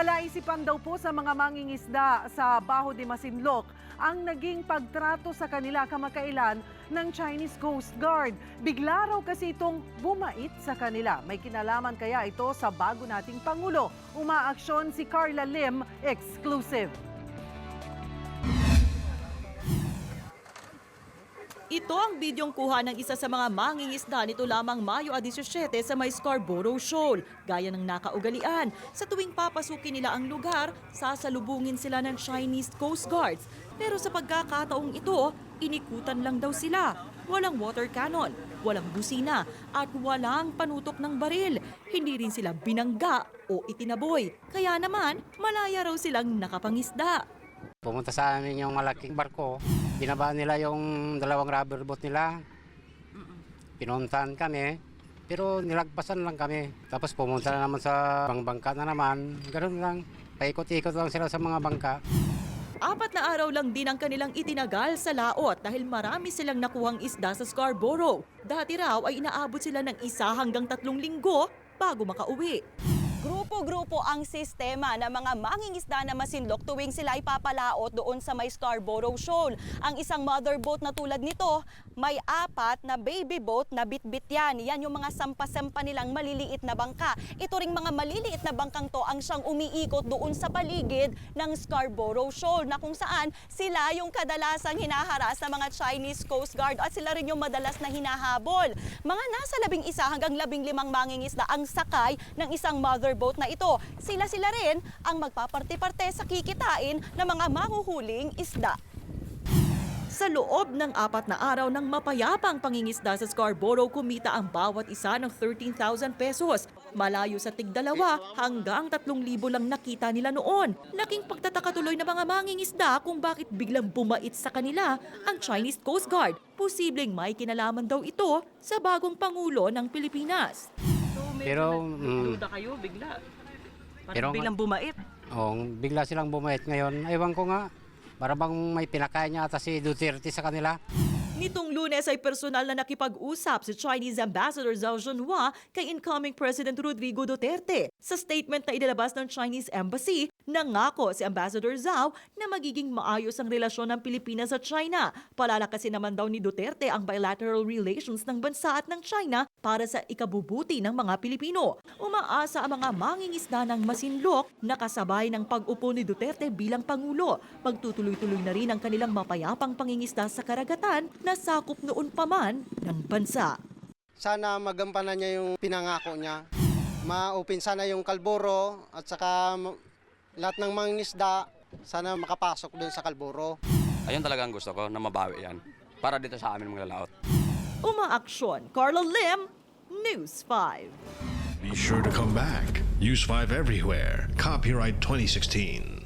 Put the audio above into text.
Palaisipan daw po sa mga mangingisda sa Baho de Masinloc ang naging pagtrato sa kanila kamakailan ng Chinese Coast Guard. Bigla raw kasi itong bumait sa kanila. May kinalaman kaya ito sa bago nating Pangulo. Umaaksyon si Carla Lim, exclusive. Ito ang bidyong kuha ng isa sa mga mangingisda nito lamang Mayo 17 sa may Scarborough Shoal. Gaya ng nakaugalian, sa tuwing papasukin nila ang lugar, sasalubungin sila ng Chinese Coast Guards. Pero sa pagkakataong ito, inikutan lang daw sila. Walang water cannon, walang busina, at walang panutok ng baril. Hindi rin sila binangga o itinaboy. Kaya naman, malaya raw silang nakapangisda. Pumunta sa amin yung malaking barko. Binaba nila yung dalawang rubber boat nila. Pinuntahan kami. Pero nilagpasan lang kami. Tapos pumunta na naman sa bang bangka na naman. Ganun lang. Paikot-ikot lang sila sa mga bangka. Apat na araw lang din ang kanilang itinagal sa laot dahil marami silang nakuhang isda sa Scarborough. Dati raw ay inaabot sila ng isa hanggang tatlong linggo bago makauwi. Grupo-grupo ang sistema ng mga mangingisda na masinlok tuwing sila ipapalaot doon sa may Scarborough Shoal. Ang isang mother boat na tulad nito, may apat na baby boat na bitbit yan. Yan yung mga sampa-sampa nilang maliliit na bangka. Ito ring mga maliliit na bangkang to ang siyang umiikot doon sa paligid ng Scarborough Shoal na kung saan sila yung kadalasang hinaharas ng mga Chinese Coast Guard at sila rin yung madalas na hinahabol. Mga nasa labing isa hanggang labing limang mangingisda ang sakay ng isang mother boat na ito. Sila-sila rin ang magpaparte-parte sa kikitain ng mga mahuhuling isda. Sa loob ng apat na araw ng mapayapang pangingisda sa Scarborough, kumita ang bawat isa ng 13,000 pesos. Malayo sa tigdalawa hanggang 3,000 lang nakita nila noon. Laking pagtataka tuloy ng mga mangingisda kung bakit biglang bumait sa kanila ang Chinese Coast Guard. Posibleng may kinalaman daw ito sa bagong Pangulo ng Pilipinas. Pero, mm, kayo bigla. Parang Pero- biglang bumait. oh, bigla silang bumait ngayon. Ewan ko nga. Para bang may pinakain niya ata si Duterte sa kanila. Nitong lunes ay personal na nakipag-usap si Chinese Ambassador Zhao Zhenhua kay incoming President Rodrigo Duterte. Sa statement na inilabas ng Chinese Embassy, nangako si Ambassador Zhao na magiging maayos ang relasyon ng Pilipinas at China. Palalakasin naman daw ni Duterte ang bilateral relations ng bansa at ng China para sa ikabubuti ng mga Pilipino. Umaasa ang mga mangingisda ng Masinloc na kasabay ng pag-upo ni Duterte bilang Pangulo. Magtutuloy-tuloy na rin ang kanilang mapayapang pangingisda sa karagatan na sakop noon pa man ng bansa. Sana magampanan niya yung pinangako niya. Ma-open sana yung kalburo at saka lahat ng mga isda sana makapasok doon sa kalburo. Ayun talaga ang gusto ko na mabawi yan. Para dito sa amin mga laot. Umaaksyon, Carla Lim, News 5. Be sure to come back. Use 5 everywhere. Copyright 2016.